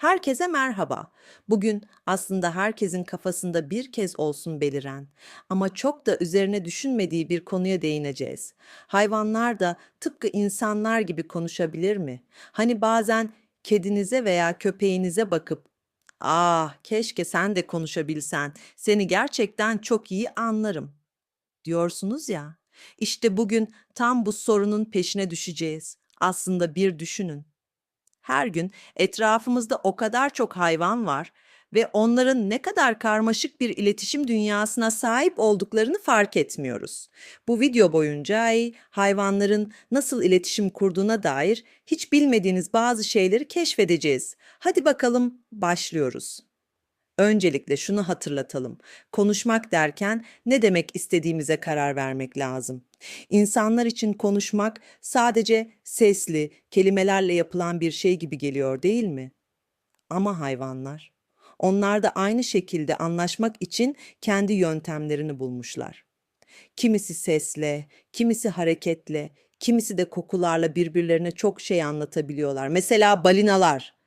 Herkese merhaba. Bugün aslında herkesin kafasında bir kez olsun beliren ama çok da üzerine düşünmediği bir konuya değineceğiz. Hayvanlar da tıpkı insanlar gibi konuşabilir mi? Hani bazen kedinize veya köpeğinize bakıp "Ah, keşke sen de konuşabilsen. Seni gerçekten çok iyi anlarım." diyorsunuz ya. İşte bugün tam bu sorunun peşine düşeceğiz. Aslında bir düşünün. Her gün etrafımızda o kadar çok hayvan var ve onların ne kadar karmaşık bir iletişim dünyasına sahip olduklarını fark etmiyoruz. Bu video boyunca ay, hayvanların nasıl iletişim kurduğuna dair hiç bilmediğiniz bazı şeyleri keşfedeceğiz. Hadi bakalım başlıyoruz. Öncelikle şunu hatırlatalım. Konuşmak derken ne demek istediğimize karar vermek lazım. İnsanlar için konuşmak sadece sesli, kelimelerle yapılan bir şey gibi geliyor değil mi? Ama hayvanlar, onlar da aynı şekilde anlaşmak için kendi yöntemlerini bulmuşlar. Kimisi sesle, kimisi hareketle, kimisi de kokularla birbirlerine çok şey anlatabiliyorlar. Mesela balinalar.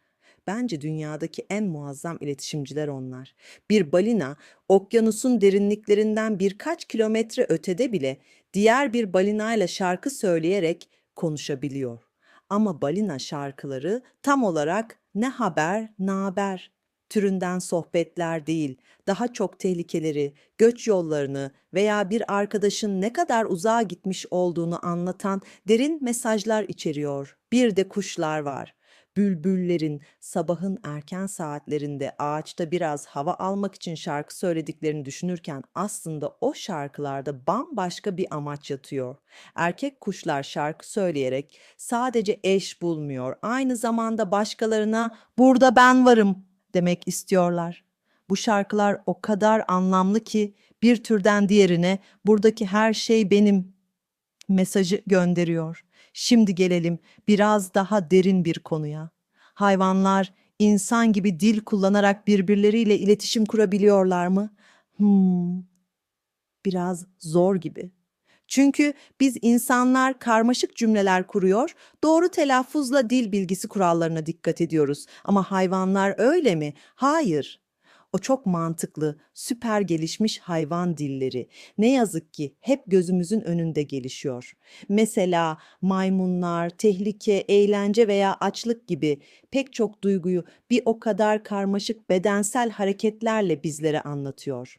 Bence dünyadaki en muazzam iletişimciler onlar. Bir balina okyanusun derinliklerinden birkaç kilometre ötede bile diğer bir balinayla şarkı söyleyerek konuşabiliyor. Ama balina şarkıları tam olarak ne haber, ne haber türünden sohbetler değil, daha çok tehlikeleri, göç yollarını veya bir arkadaşın ne kadar uzağa gitmiş olduğunu anlatan derin mesajlar içeriyor. Bir de kuşlar var. Bülbüllerin sabahın erken saatlerinde ağaçta biraz hava almak için şarkı söylediklerini düşünürken aslında o şarkılarda bambaşka bir amaç yatıyor. Erkek kuşlar şarkı söyleyerek sadece eş bulmuyor, aynı zamanda başkalarına burada ben varım demek istiyorlar. Bu şarkılar o kadar anlamlı ki bir türden diğerine buradaki her şey benim mesajı gönderiyor. Şimdi gelelim biraz daha derin bir konuya. Hayvanlar insan gibi dil kullanarak birbirleriyle iletişim kurabiliyorlar mı? Hmm, biraz zor gibi. Çünkü biz insanlar karmaşık cümleler kuruyor, doğru telaffuzla dil bilgisi kurallarına dikkat ediyoruz. Ama hayvanlar öyle mi? Hayır. O çok mantıklı, süper gelişmiş hayvan dilleri. Ne yazık ki hep gözümüzün önünde gelişiyor. Mesela maymunlar, tehlike, eğlence veya açlık gibi pek çok duyguyu bir o kadar karmaşık bedensel hareketlerle bizlere anlatıyor.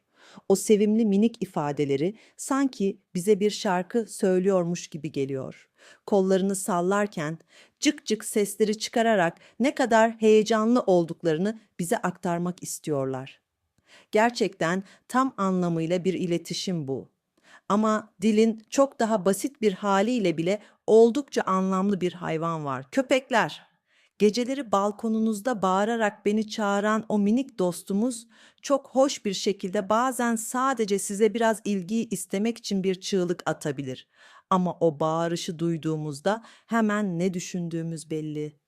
O sevimli minik ifadeleri sanki bize bir şarkı söylüyormuş gibi geliyor. Kollarını sallarken cık cık sesleri çıkararak ne kadar heyecanlı olduklarını bize aktarmak istiyorlar. Gerçekten tam anlamıyla bir iletişim bu. Ama dilin çok daha basit bir haliyle bile oldukça anlamlı bir hayvan var. Köpekler. Geceleri balkonunuzda bağırarak beni çağıran o minik dostumuz çok hoş bir şekilde bazen sadece size biraz ilgi istemek için bir çığlık atabilir. Ama o bağırışı duyduğumuzda hemen ne düşündüğümüz belli.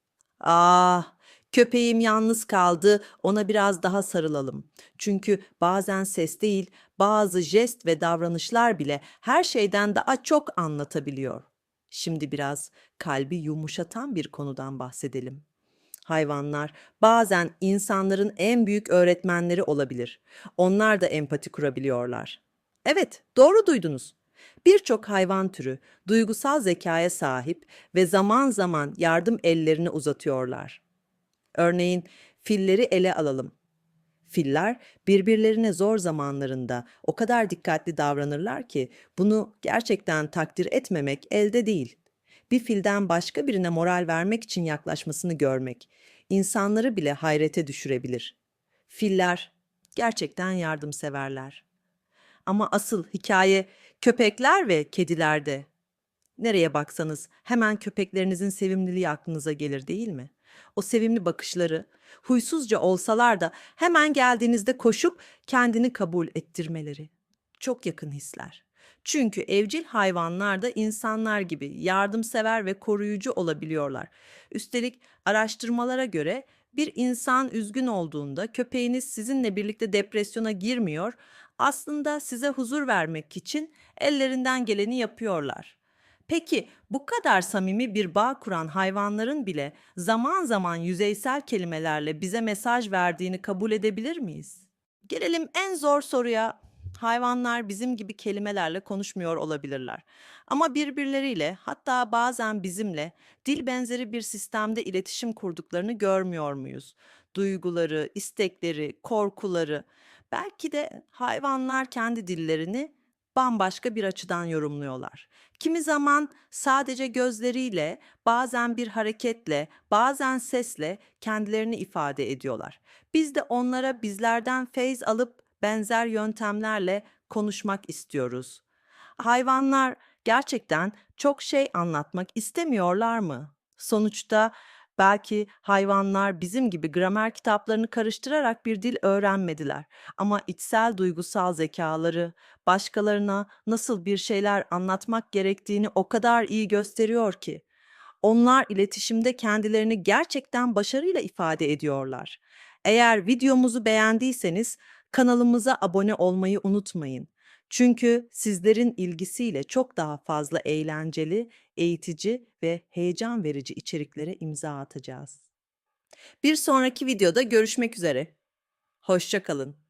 Ah, köpeğim yalnız kaldı, ona biraz daha sarılalım. Çünkü bazen ses değil, bazı jest ve davranışlar bile her şeyden daha çok anlatabiliyor. Şimdi biraz kalbi yumuşatan bir konudan bahsedelim. Hayvanlar bazen insanların en büyük öğretmenleri olabilir. Onlar da empati kurabiliyorlar. Evet, doğru duydunuz. Birçok hayvan türü duygusal zekaya sahip ve zaman zaman yardım ellerini uzatıyorlar. Örneğin filleri ele alalım. Filler birbirlerine zor zamanlarında o kadar dikkatli davranırlar ki bunu gerçekten takdir etmemek elde değil. Bir filden başka birine moral vermek için yaklaşmasını görmek insanları bile hayrete düşürebilir. Filler gerçekten yardımseverler. Ama asıl hikaye köpekler ve kedilerde. Nereye baksanız hemen köpeklerinizin sevimliliği aklınıza gelir değil mi? O sevimli bakışları, huysuzca olsalar da hemen geldiğinizde koşup kendini kabul ettirmeleri. Çok yakın hisler. Çünkü evcil hayvanlar da insanlar gibi yardımsever ve koruyucu olabiliyorlar. Üstelik araştırmalara göre bir insan üzgün olduğunda köpeğiniz sizinle birlikte depresyona girmiyor, aslında size huzur vermek için ellerinden geleni yapıyorlar. Peki bu kadar samimi bir bağ kuran hayvanların bile zaman zaman yüzeysel kelimelerle bize mesaj verdiğini kabul edebilir miyiz? Gelelim en zor soruya. Hayvanlar bizim gibi kelimelerle konuşmuyor olabilirler. Ama birbirleriyle hatta bazen bizimle dil benzeri bir sistemde iletişim kurduklarını görmüyor muyuz? Duyguları, istekleri, korkuları, belki de hayvanlar kendi dillerini bambaşka bir açıdan yorumluyorlar. Kimi zaman sadece gözleriyle, bazen bir hareketle, bazen sesle kendilerini ifade ediyorlar. Biz de onlara bizlerden feyz alıp benzer yöntemlerle konuşmak istiyoruz. Hayvanlar gerçekten çok şey anlatmak istemiyorlar mı? Sonuçta belki hayvanlar bizim gibi gramer kitaplarını karıştırarak bir dil öğrenmediler ama içsel duygusal zekaları başkalarına nasıl bir şeyler anlatmak gerektiğini o kadar iyi gösteriyor ki. Onlar iletişimde kendilerini gerçekten başarıyla ifade ediyorlar. Eğer videomuzu beğendiyseniz kanalımıza abone olmayı unutmayın. Çünkü sizlerin ilgisiyle çok daha fazla eğlenceli, eğitici ve heyecan verici içeriklere imza atacağız. Bir sonraki videoda görüşmek üzere. Hoşça kalın.